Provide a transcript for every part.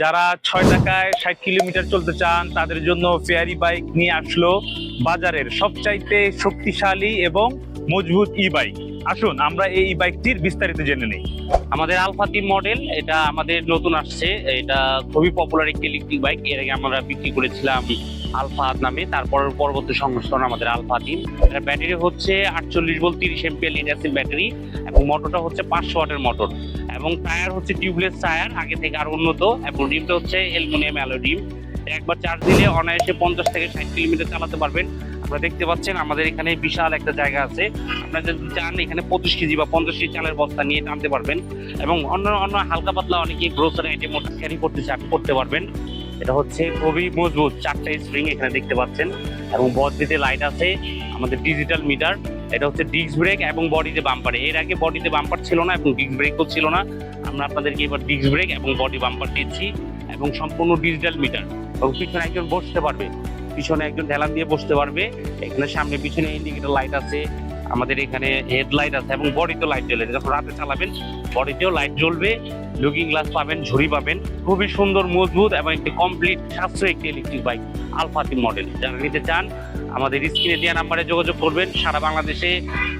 যারা ছয় টাকায় ষাট কিলোমিটার চলতে চান, তাদের জন্য ফেয়ারি বাইক নিয়ে আসলো বাজারের সবচাইতে শক্তিশালী এবং মজবুত ই বাইক আসুন, আমরা এই বাইকটির বিস্তারিত জেনে নিই। আমাদের আলফা তিন মডেল এটা আমাদের নতুন আসছে। এটা খুবই পপুলার একটি ইলেকট্রিক বাইক এর আগে আমরা বিক্রি করেছিলাম আলফা নামে, তারপর পরবর্তী সংস্করণ আমাদের আলফা তিন। এটার ব্যাটারি হচ্ছে আটচল্লিশ বল তিরিশ এমপিএল অ্যাসিড ব্যাটারি এবং মোটরটা হচ্ছে পাঁচশো ওয়াটের মোটর এবং টায়ার হচ্ছে টিউবলেস টায়ার আগে থেকে আর উন্নত, এবং রিমটা হচ্ছে অ্যালুমিনিয়াম অ্যালো রিম একবার চার্জ দিলে অনায়াসে পঞ্চাশ থেকে ষাট কিলোমিটার চালাতে পারবেন। আপনারা দেখতে পাচ্ছেন আমাদের এখানে বিশাল একটা জায়গা আছে। আপনারা যদি চান এখানে পঁচিশ কেজি বা পঞ্চাশ কেজি চালের বস্তা নিয়ে টানতে পারবেন। এবং অন্য অন্য হালকা পাতলা অনেকে গ্রোসারি আইটেম ক্যারি করতে চান, করতে পারবেন। এটা হচ্ছে খুবই মজবুত চারটে স্প্রিং এখানে দেখতে পাচ্ছেন। এবং বডিতে লাইট আছে, আমাদের ডিজিটাল মিটার এটা হচ্ছে ডিস্ক ব্রেক এবং বডিতে বাম্পার এর আগে বডিতে বাম্পার ছিল না এবং ডিস্ক ব্রেকও ছিল না। আমরা আপনাদেরকে এবার ডিস্ক ব্রেক এবং বডি বাম্পার দিচ্ছি এবং সম্পূর্ণ ডিজিটাল মিটার এবং পিছনে একজন বসতে পারবে। পিছনে একজন ঢেলান দিয়ে বসতে পারবে। এখানে সামনে পিছনে ইন্ডিকেটর লাইট আছে। আমাদের এখানে হেডলাইট আছে এবং বডিতেও লাইট জ্বলে যখন রাতে চালাবেন বডিতেও লাইট জ্বলবে লুকিং গ্লাস পাবেন, ঝুড়ি পাবেন। খুবই সুন্দর, মজবুত এবং একটি কমপ্লিট সাশ্রয়ী একটি ইলেকট্রিক বাইক আলফাতি মডেল যারা নিতে চান, আমাদের স্ক্রিনে দেওয়া নাম্বারে যোগাযোগ করবেন। সারা বাংলাদেশে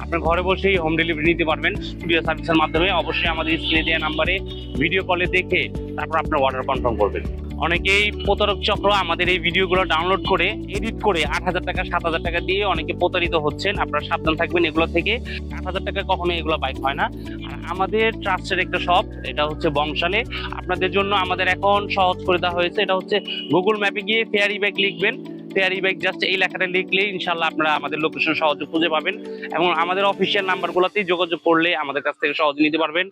আপনার ঘরে বসেই হোম ডেলিভারি নিতে পারবেন স্টুডিও সার্ভিসের মাধ্যমে। অবশ্যই আমাদের স্ক্রিনে দেওয়া নাম্বারে ভিডিও কলে দেখে তারপর আপনার অর্ডার কনফার্ম করবেন। অনেকেই প্রতারক চক্র আমাদের এই ভিডিওগুলো ডাউনলোড করে এডিট করে আট হাজার টাকা, সাত হাজার টাকা দিয়ে অনেকে প্রতারিত হচ্ছেন। আপনারা সাবধান থাকবেন এগুলো থেকে। আট হাজার টাকা কখনো এগুলো বাইক হয় না। আর আমাদের ট্রাস্টের একটা শপ এটা হচ্ছে বংশালে। আপনাদের জন্য আমাদের এখন সহজ করে দেওয়া হয়েছে। এটা হচ্ছে গুগল ম্যাপে গিয়ে ফেয়ারি বাইক লিখবেন। ফেয়ারি বাইক জাস্ট এই লেখাটা লিখলে ইনশাল্লাহ আপনারা আমাদের লোকেশন সহজে খুঁজে পাবেন। এবং আমাদের অফিসিয়াল নাম্বারগুলোতেই যোগাযোগ করলে আমাদের কাছ থেকে সহজে নিতে পারবেন।